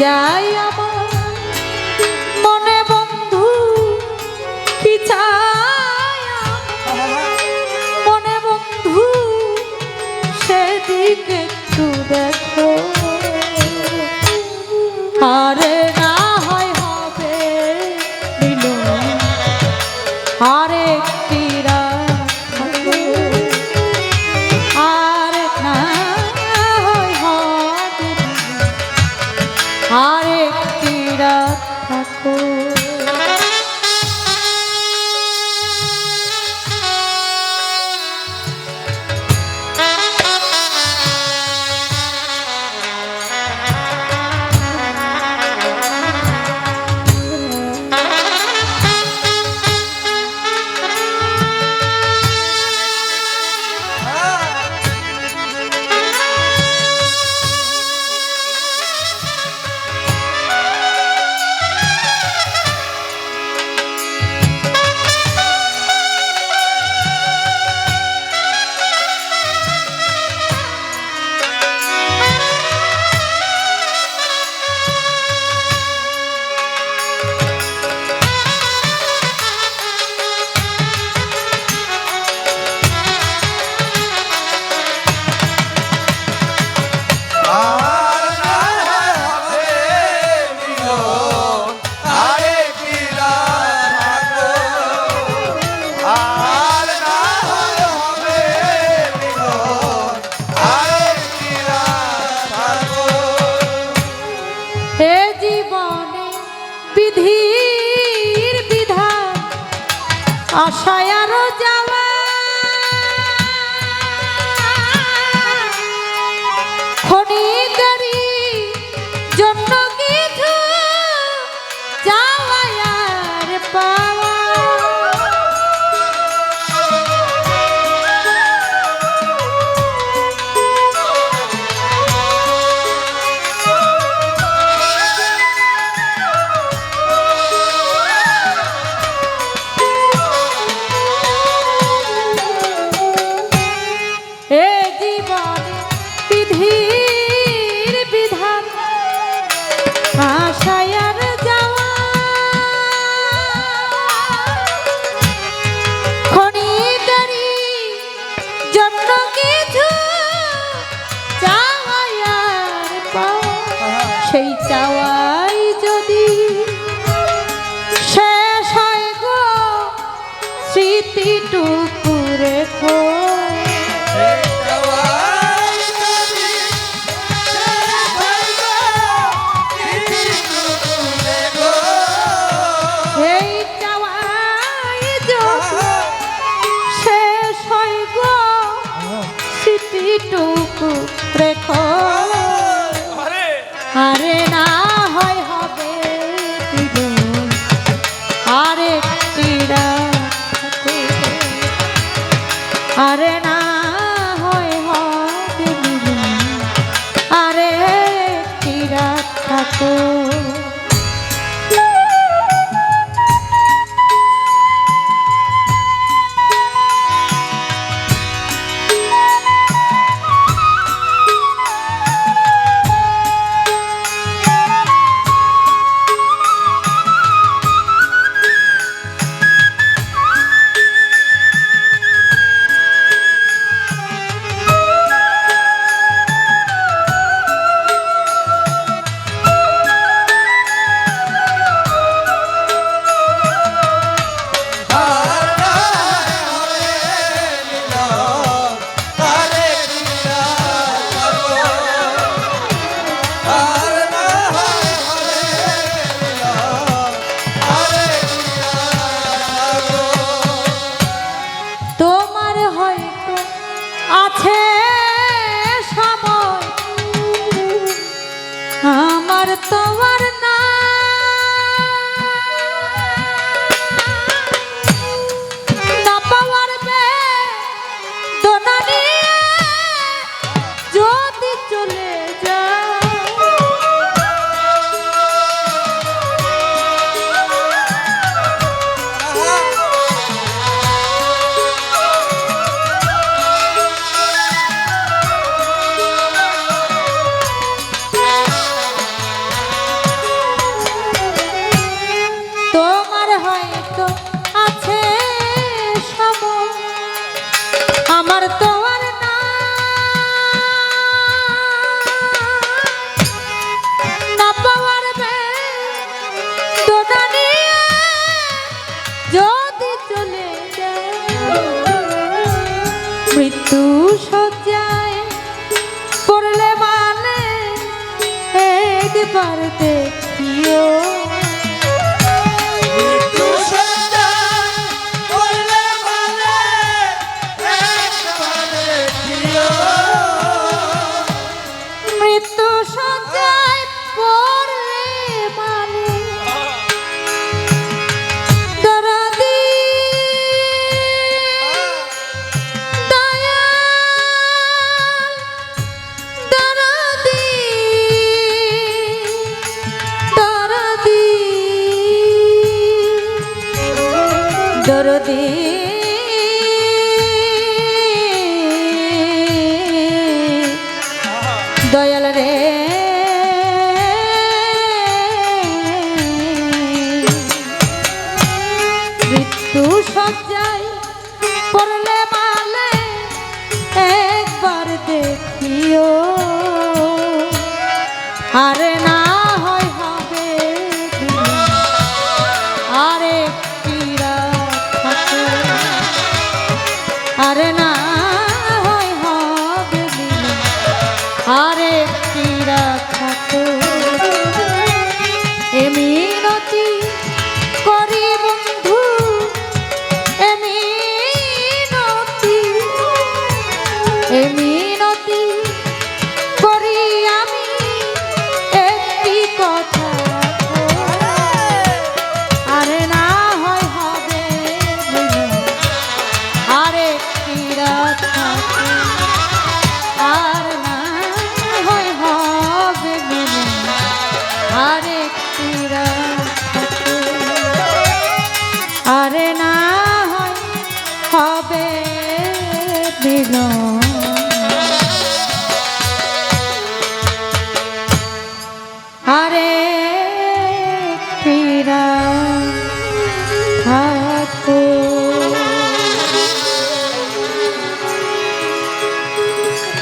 চাই আমার মনে বন্ধু, কি চাই মনে বন্ধু? সেদিকে একটু দেখো। আরে না হয় হবে আরে তীরা হে জীবনে বিধির বিধান আশায়ারো যা এইটুকু রেখো। আরে। না হয় হবে আরে পীড়া আরে না হয় হবে আরে পীড়া থাকো পারতে আর না। পারে না।